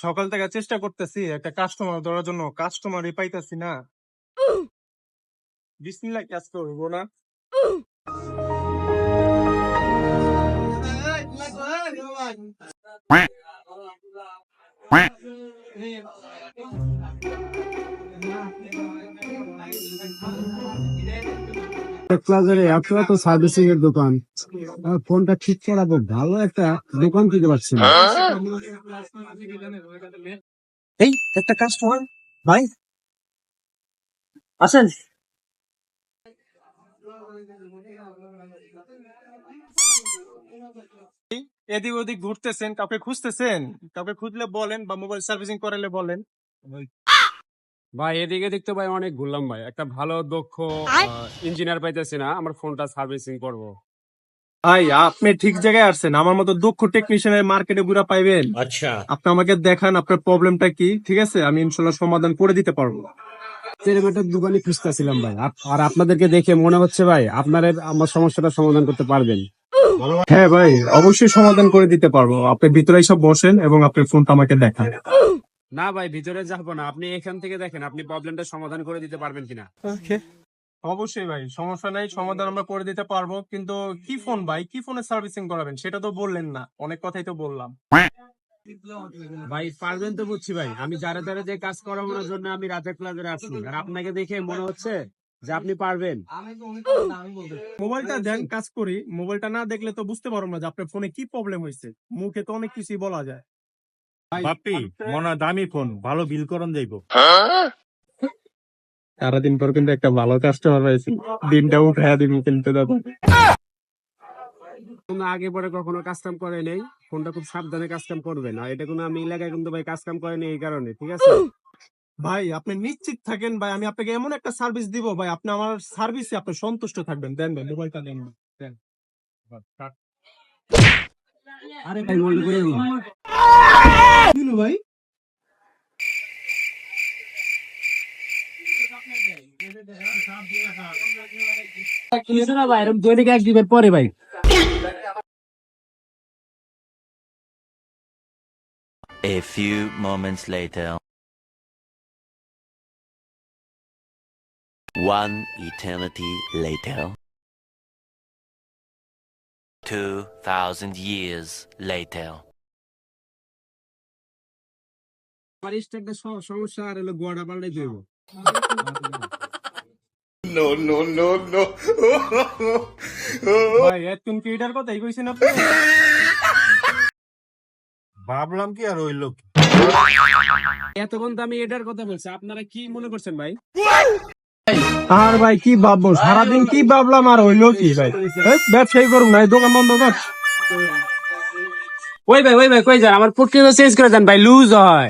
সকাল থেকে চেষ্টা করতেছি একটা কাস্টমার ধরার জন্য কাস্টমারই পাইতেছি না বিসমিল্লাহ কাজ করব না সার্ভিসিং এর দোকান। ফোনটা ঠিক করাবো ভালো একটা দোকান দিতে পারছি না। এই একটা কাস্টমার ভাই। আসেন। এদিক ওদিক ঘুরতেছেন কাউকে খুঁজতেছেন? কাউকে খুঁজলে বলেন বা মোবাইল সার্ভিসিং করালে বলেন। ভাই এদিকে দেখতে ভাই অনেক ঘুরলাম ভাই। একটা ভালো দক্ষ ইঞ্জিনিয়ার পাইতেছি না আমার ফোনটা সার্ভিসিং করব। ভাই আপনি ঠিক জায়গায় আসছেন আমার মতো দক্ষ টেকনিশিয়ানের মার্কেটে ঘুরা পাইবেন। আচ্ছা। আপনি আমাকে দেখান আপনার প্রবলেমটা কি ঠিক আছে? আমি ইনশাল্লাহ সমাধান করে দিতে পারব। এরকম একটা দোকানে খুঁজতেছিলাম ভাই। আর আপনাদেরকে দেখে মনে হচ্ছে ভাই আপনারা আমার সমস্যাটা সমাধান করতে পারবেন। হ্যাঁ ভাই অবশ্যই সমাধান করে দিতে পারব। আপনি ভিতরে সব বসেন এবং আপনার ফোনটা আমাকে দেখান। না ভাই ভিতরে যাব না। আপনি এখান থেকে দেখেন আপনি প্রবলেমটা সমাধান করে দিতে পারবেন কিনা। অবশ্যই ভাই সমস্যা নাই সমাধান আমরা করে দিতে পারব। কিন্তু কি ফোন ভাই কি ফোনের সার্ভিসিং করাবেন? সেটা তো বললেন না। অনেক কথাই তো বললাম। ভাই পারবেন তো বুঝছি ভাই। আমি যারা যারা যে কাজ করানোর জন্য আমি রাজা প্লাজারে আসছি। আর আপনাকে দেখে মনে হচ্ছে যে আপনি পারবেন। মোবাইলটা দেন কাজ করি। মোবাইলটা না দেখলে তো বুঝতে পারব না যে আপনার ফোনে কি প্রবলেম হয়েছে। মুখে তো অনেক কিছুই বলা যায়। বাপ্পি মনে দামি ফোন ভালো বিল করন যাইব। সারাদিন পর কিন্তু একটা ভালো কাস্টমার পাইছি। দিনটা উঠাইয়া দিন কিন্তু দাদা। কোনো আগে পরে কখনো কাজ কাম করে নেই ফোনটা খুব সাবধানে কাজ কাম করবেন আর এটা কোনো আমি এলাকায় কিন্তু ভাই কাজ কাম করেনি এই কারণে ঠিক আছে? ভাই আপনি নিশ্চিত থাকেন ভাই আমি আপনাকে এমন একটা সার্ভিস দিব ভাই আপনি আমার সার্ভিসে আপনি সন্তুষ্ট থাকবেন। দেন ভাই মোবাইলটা দেন দেন। আরে ভাই মনে করে দিন। দিলু ভাই কিছু না ভাই এরকম দৈনিক এক দিবের পরে ভাই A few moments later. One eternity later. Two thousand years later. হলো গোয়াটা পাল্টাই দেবো। ভাই এতক্ষণ কি এটার কথাই কইছেন আপনি? ভাবলাম কি আর ওই লোক এতক্ষণ তো আমি এটার কথা বলছি আপনারা কি মনে করছেন ভাই? আর ভাই কি ভাববো? সারাদিন কি ভাবলাম আর হইল কি ভাই? এই, ব্যবসায়ী করুন না দোকান বন্ধ কর ওই ভাই ওই ভাই কই যান? আমার পুটকি চেঞ্জ করে দেন ভাই লুজ হয়।